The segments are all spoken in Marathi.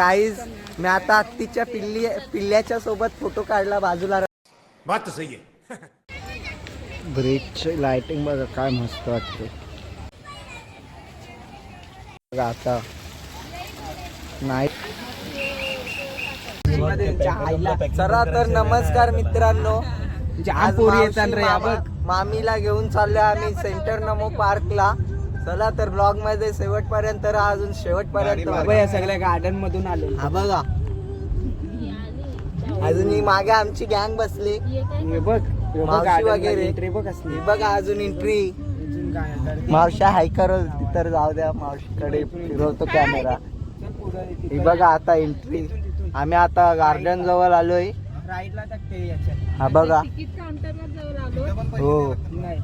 गाईज मी आता हत्तीच्या पिल्ली पिल्ल्याच्या सोबत फोटो काढला बाजूला. बात सही है ब्रिजची लाइटिंग बघा काय मस्त वाटते. बघा आता. नाही चला तर नमस्कार मित्रांनो. आज. मामीला घेऊन चाललोय आम्ही सेंटर नमो पार्कला. चला तर ब्लॉगमध्ये शेवटपर्यंत राहा अजून शेवटपर्यंत बाबा. या सगळ्या गार्डन मधून आलो हा बघा. अजून ही मागे आमची गँग बसली. हे बघ हे बघ मावशी garden वगैरे. मध्ये entry बघ असली. ही बघा अजून एंट्री अजून काय मावशा हाय करल तर जाऊ द्या मावशीकडे फिरवतो कॅमेरा चल पुढं तिथं. ही बघा आता एंट्री आम्ही आता गार्डन जवळ आलोय. राईटला टाकते याच्यात. हा बघा. तिकीट काउंटरला हो. नाही.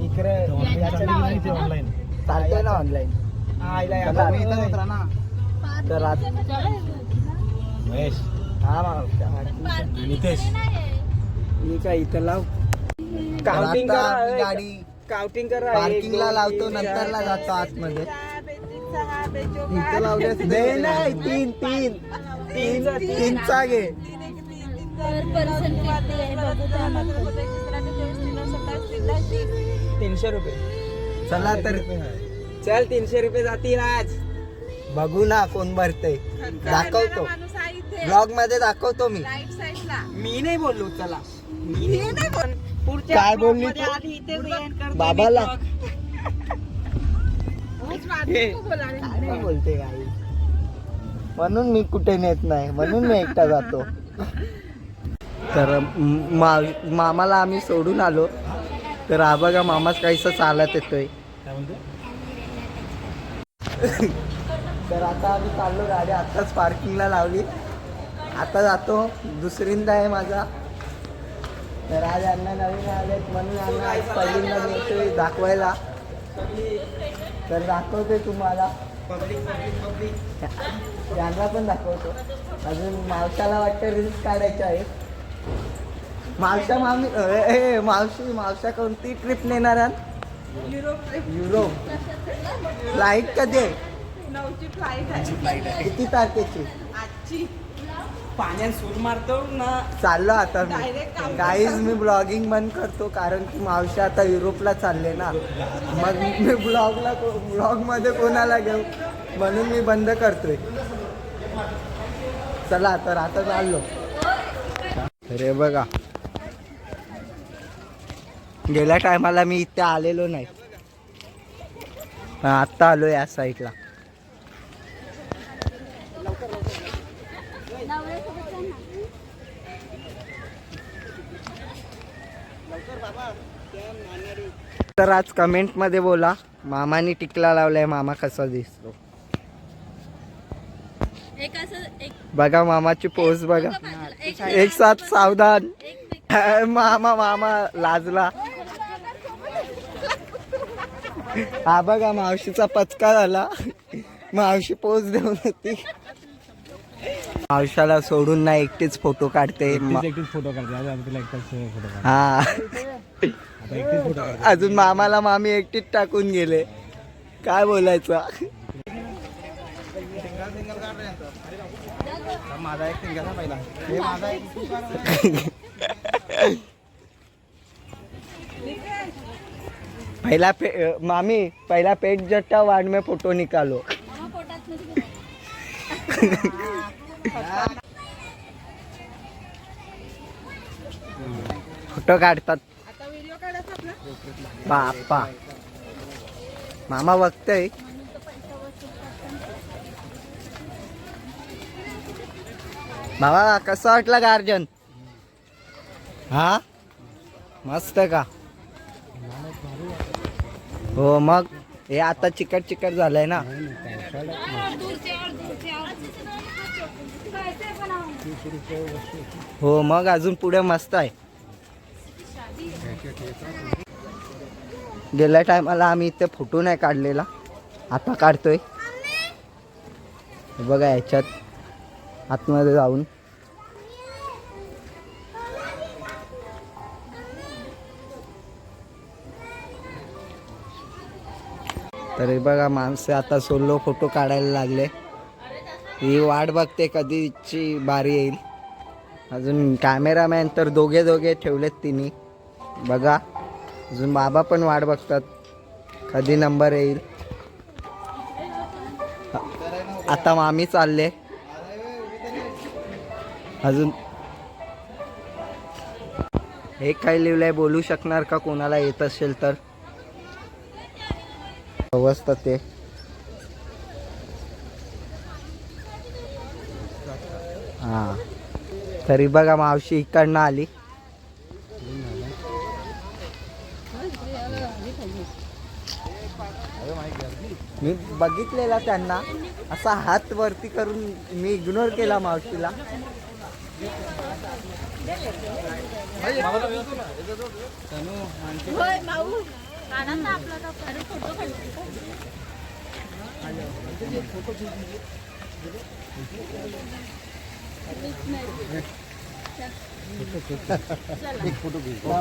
इकडे ऑनलाइन चालतंय ना ऑनलाईन हा. तर आज महेश हा नितेश ही काय इथं लाव काउंटिंग करा गाडी काउंटिंग करा पार्किंगला लावतो तीन, नंतरला जातो आतमध्ये इथं लावले नाही तीन तीन तीन तीनचा घे पर पर्सन किती आहे बघू तीनशे रुपये. चला तर चल तीनशे रुपये जातील आज. बघू ना कोण भरतय. दाखवतो. ब्लॉगमध्ये दाखवतो मी. मी नाही बोललो चला. मी नाही पुढच्या काय बोलली? आधी इथे बाबाला? बोलते गाई म्हणून मी कुठे नेत नाही. म्हणून मी एकटा जातो. तर मामाला आम्ही सोडून आलो. तर हा बघा मामाच काहीसं चालत येतोय. काय म्हणतो तर आता आम्ही चाललो गाडी आत्ताच पार्किंगला लावली. आता जातो दुसरींदा आहे माझा. तर आज यांना नवीन आलेत म्हणून यांना आज पहिल्यांदा मी येतोय दाखवायला. तर दाखवते तुम्हाला. यांना पण दाखवतो. अजून मावशाला वाटतं रील्स काढायच्या आहेत. मावशा मामी ए, मावशी मावशा कोणती ट्रिप नेणार आहात युरोप फ्लाईट कधी आहे? किती तारखेची? आजची. पाण्यात सूर मारतो ना. चाललो आता मी. काहीच मी ब्लॉगिंग बंद करतो कारण की मावशी आता युरोपला चालले ना. मग मी ब्लॉगला ब्लॉगमध्ये कोणाला घेऊ? म्हणून मी बंद करतोय. चला तर आता चाललो. अरे बघा. गेल्या टायमाला मी इथे आलेलो नाही. आत्ता आलो या साईडला तर आज कमेंटमध्ये बोला मामानी टिकला लावलाय मामा कसा दिसतो? बघा मामाची पोज बघा. एक साथ सावधान. मामा मामा लाजला. हा बघा मावशीचा पचका झाला. मावशी पोच देऊन होती मावशाला सोडून ना एकटीच फोटो काढते. फोटो हा. अजून मामाला मामी एकटीच टाकून गेले. काय बोलायचं? माझा एक पहिला हे माझा एक पहला पे, मामी पहला पेट जट्टा वार्ड में फोटो निकालो. फोटो काढतात. आता बाप्पा. मामा बघतय. बाबा कसं वाटलं गार्जन? हा? मस्त का? हो मग हे आता चिकट चिकट झालंय ना. हो मग अजून पुढे मस्त आहे. गेल्या टायमाला आम्ही इथे फोटो नाही काढलेला. आता काढतोय. बघा याच्यात आतमध्ये जाऊन. तर हे बघा माणसं आता सोलो फोटो काढायला लागले. ही वाट बघते कधीची बारी येईल. अजून कॅमेरामॅन तर दोघे दोघे ठेवलेत तिने. बघा अजून बाबा पण वाट बघतात. कधी नंबर येईल. आता मामी चालले. अजून. हे काय लिहिलंय बोलू शकणार का? कोणाला येत असेल तर. अवस्था ते. हा. तरी बघा मावशी इकडनं आली. मी बघितलेला त्यांना. असा हात वरती करून मी इग्नोर केला मावशीला. होय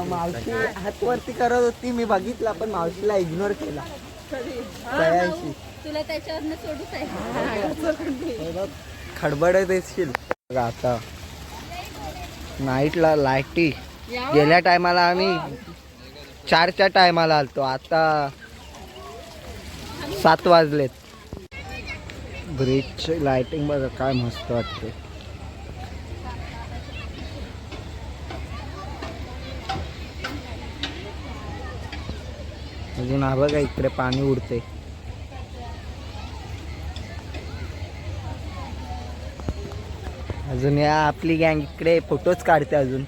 मावशी हात वरती करत होती मी बघितला पण मावशीला इग्नोर केला. तुला सोडूच खडबडत येशील बघा आता. नाईटला लाईटी गेल्या टायमाला आम्ही चारच्या टायमाला आलतो. आता सात वाजलेत. ब्रिज लाइटिंग बघा काय मस्त वाटते. अजून हा बघा इकडे पाणी उडते अजून या आपली गँग इकडे फोटोच काढते अजून.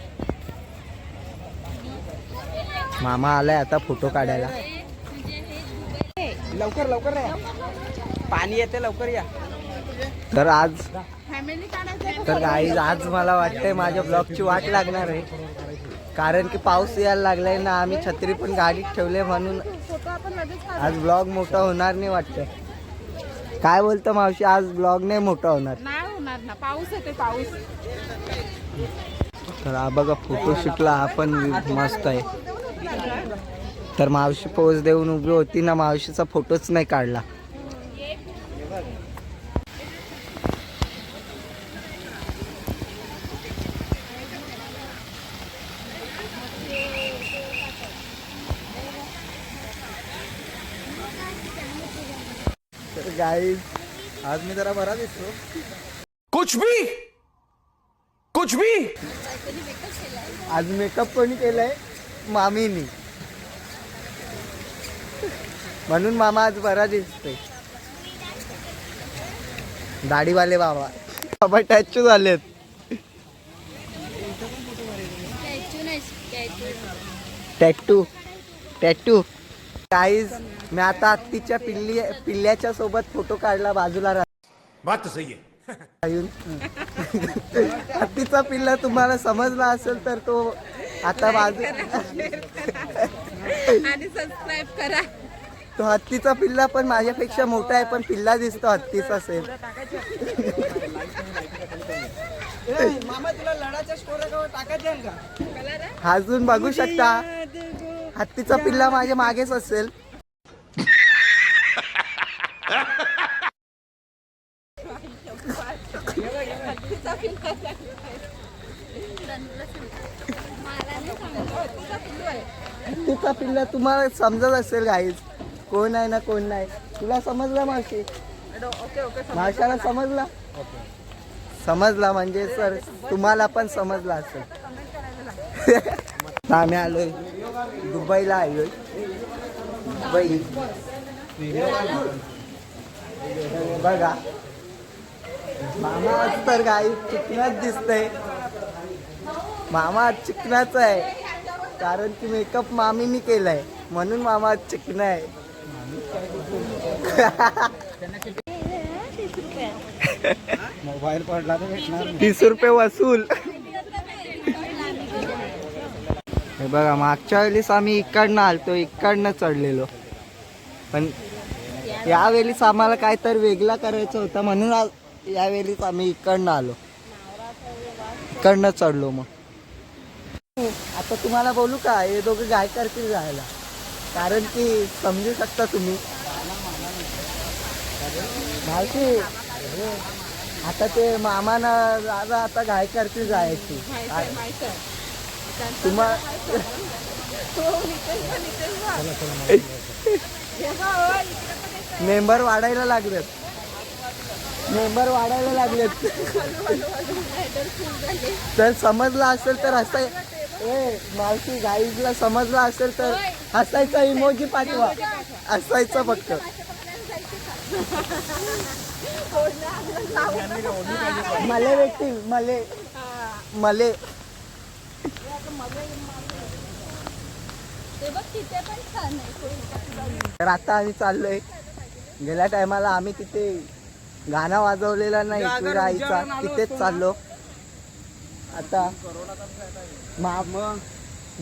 मामा आलाय आता फोटो काढायला. लवकर लवकर या. पाणी येते लवकर या. तर आज फॅमिली काढायचं तर गाईज आज मला वाटतंय माझ्या ब्लॉगची वाट लागणार आहे. कारण की पाऊस यायला लागलाय ना आम्ही छत्री पण गाडीत ठेवले म्हणून फोटो आपण लगेच काढू. आज ब्लॉग मोठा होणार नाही वाटतंय. काय बोलतो मावशी आज ब्लॉग नाही मोठा होणार. नाही होणार ना पाऊस येते पाऊस. तर हा बघा फोटोशूटला हा पण मस्त आहे. तर मावशी पोज देऊन उभी होती ना मावशीचा फोटोच नाही काढला. गाईज आज मी जरा बरा दिसतो. कुछ भी! कुछ भी! आज मेकअप कोणी केलाय. मामीनी. म्हणून मामा आज बरा दिसतोय. दाढीवाले बाबा. बाबा टॅचू झालेत. टॅटू. टॅटू. काहीच मी आता हत्तीच्या पिल्ली पिल्ल्याच्या सोबत फोटो काढला बाजूला बात सही हत्तीचा पिल्ला तुम्हाला समजला असेल तर तो आता बाजू आणि सबस्क्राईब करा. तो हत्तीचा पिल्ला पण माझ्यापेक्षा मोठा आहे पण पिल्ला दिसतो हत्तीचा सेम हा अजून बघू शकता. हत्तीचा पिल्ला माझ्या मागेच असेल. तिचा पिल्ला तुम्हाला समजत असेल काहीच कोण आहे ना कोण नाही. तुला समजला मावशी? माशाला समजला? समजला म्हणजे सर तुम्हाला पण समजला असेल. आम्ही आलोय. दुबईला आलोय. दुबई. बघा. मामा तर गाई चिकनाच दिसतंय. मामा चिकनाच आहे. कारण की मेकअप मामीनी केलाय. म्हणून मामा चिकना आहे. मोबाईल पडला तर भेटणार. तीस रुपये वसूल. हे बघा मागच्या वेळेस आम्ही इकडनं आलतो इकडनं चढलेलो. पण यावेळेस आम्हाला काय तर वेगळा करायचं होता म्हणून यावेळेस आम्ही इकडनं आलो. इकडनं चढलो मग. आता तुम्हाला बोलू का हे दोघं गाय करतील जायला. कारण की समजू शकता तुम्ही. मावशी आता ते मामाना दादा आता घाय करते जायची. तुम्हा मेंबर वाढायला लागलेत. मेंबर वाढायला लागलेत. तर समजला असेल तर हसाय ए मावशी गाईजला समजला असेल तर हसायचा इमोजी पाठवा. हसायचं फक्त. मले व्यक्ती मले. मले. तर आता आम्ही चाललोय. गेल्या टायमाला आम्ही तिथे गाणं वाजवलेला नाही. तुझ्या आईचा. तिथेच. चाललो. आता मा-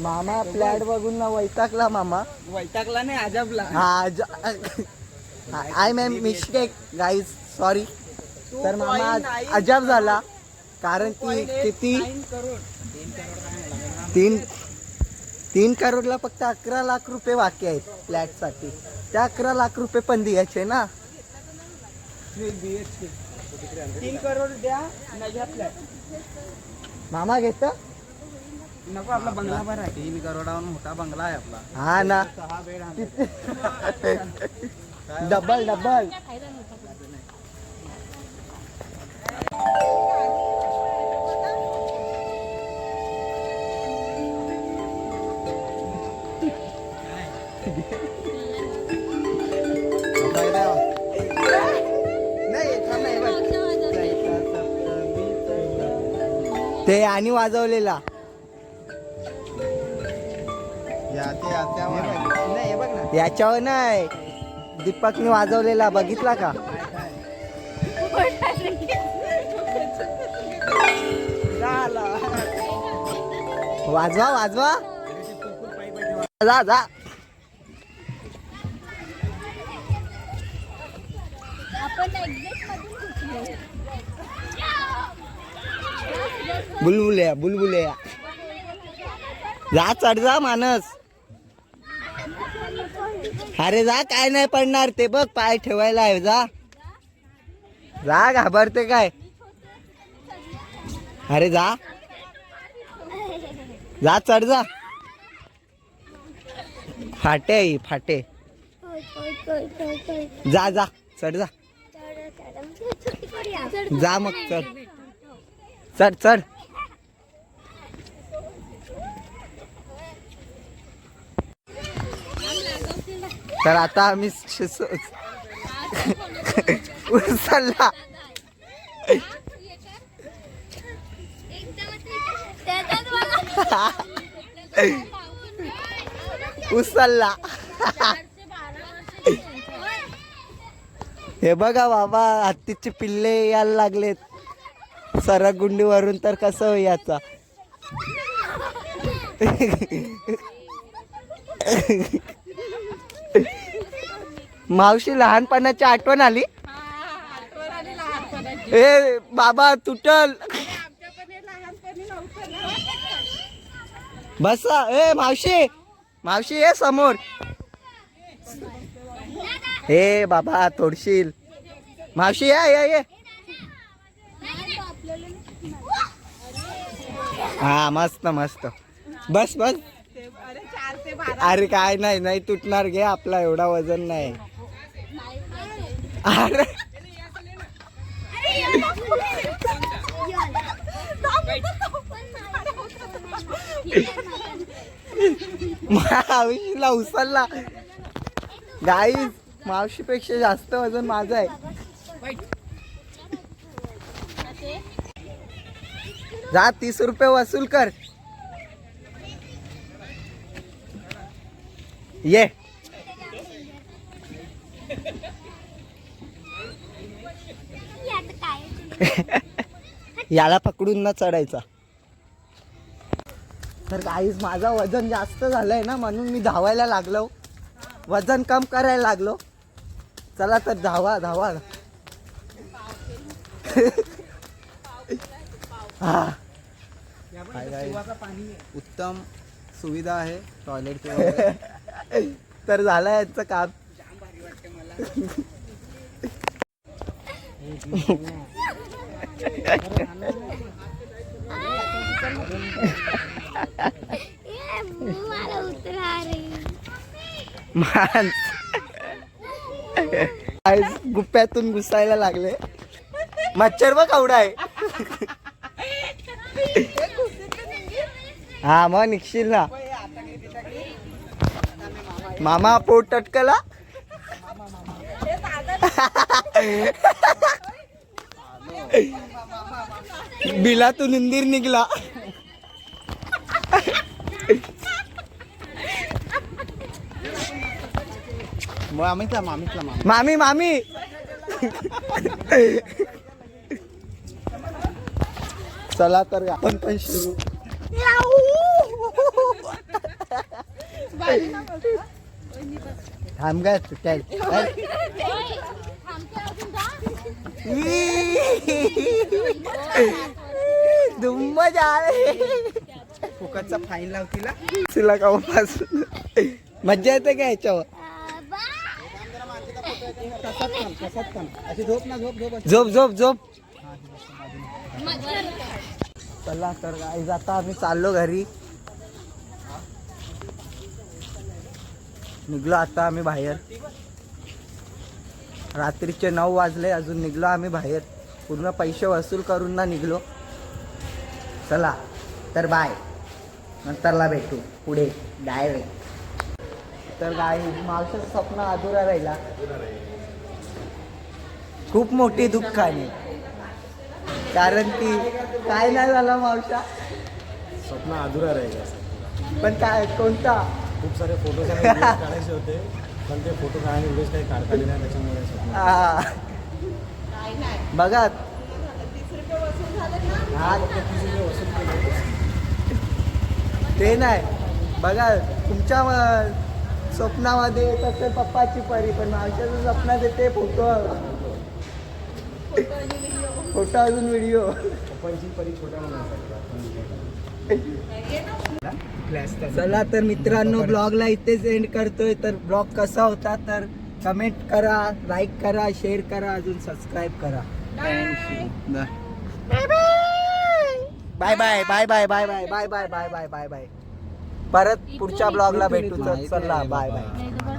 मामा फ्लॅट बघून ना वैतागला मामा. वैतागला नाही अजबला हा I ma'am mistake guys sorry तर मामा अजब झाला. कारण की किती? तीन तीन करोडला फक्त अकरा लाख रुपये बाकी आहेत फ्लॅटसाठी. त्या अकरा लाख रुपये पण द्यायचे ना? तीन करोड द्या फ्लॅट मामा घेत? नको आपला बंगला बरा आहे. तीन करोडावर मोठा बंगला आहे आपला. हा ना. Double double. ते आणि वाजवलेला. नाही हे बघ ना. याच्यावर नाही. दीपकने वाजवलेला बघितला का? वाजवा वाजवा. जा जा. आपण एक्झॅक्ट मधून घुसलो बुलबुल्या बुलबुल्या. जा चढ जा मानस अरे जा काय नाही पडणार ते बघ पाय ठेवायला आहे जा. जा घाबरते काय? अरे जा. जा चढ जा. फाटे ही, फाटे. जा जा चढ जा. जा मग चढ. चढ चढ तर आता आम्ही उचलला. उचलला. हे बघा बाबा हत्तीचे पिल्ले यायला लागलेत. सरगुंडीवरून तर कसं होई याचा मावशी लहानपणाची आठवण आली? ए बाबा तुटल. बसा. ए मावशी. मावशी ये समोर. हे बाबा तोडशील. मावशी या ये ये. हा मस्त मस्त. बस बस. अरे काय नाही नाही तुटणार घे आपला एवढा वजन नाही. अरे. मावशीला उचलला. गाईज मावशीपेक्षा जास्त वजन माझं आहे. जा तीस रुपये वसूल कर. ये. याला पकडून ना चढायचा. तर काहीच माझा वजन जास्त झालंय ना म्हणून मी धावायला लागलो. वजन कम करायला लागलो. चला तर धावा धावा. उत्तम सुविधा आहे टॉयलेट तर झालं यांचं काम. माणस. गुप्प्यातून घुसायला लागले. मच्छर बघ आवडा आहे. हा मग निघशील ना. मामा पोट टटकला. बिलातून उंदीर निघला. मामीतला मामीतला मामी. मामी मामी. चला तर आपण पण सुरू थांब काय चल झाले फुकटचा फाईन लाव तिला तिला का मज्जा येते का याच्यावर झोप ना झोप झोप. झोप झोप झोप चला तर गाईज आता आम्ही चाललो घरी. निघलो आता आम्ही बाहेर. रात्रीचे नऊ वाजले अजून निघलो आम्ही बाहेर. पूर्ण पैसे वसूल करून ना निघलो. चला तर बाय नंतरला भेटू पुढे डायरेक्ट तर गाय मावशाचं स्वप्न अधुरा राहिला. खूप मोठी दुःख आहे. कारण की काय नाही झालं मावशा. स्वप्न अधुरा राहील. पण काय कोणता? खूप सारे फोटो काढायचे होते पण ते फोटो काढायला काही काढता आले नाही त्याच्यामुळे बघा. ते नाही. बघा तुमच्या स्वप्नामध्ये येत असते पप्पाची परी पण मावशाच्या स्वप्नात येते फोटो फोटो अजून व्हिडिओ चला तर मित्रांनो ब्लॉगला इथेच एंड करतोय. तर ब्लॉग कसा होता तर कमेंट करा लाईक करा शेअर करा अजून सबस्क्राईब करा. Bye bye bye bye bye bye bye bye bye bye bye bye परत पुढच्या ब्लॉगला भेटू. चला बाय बाय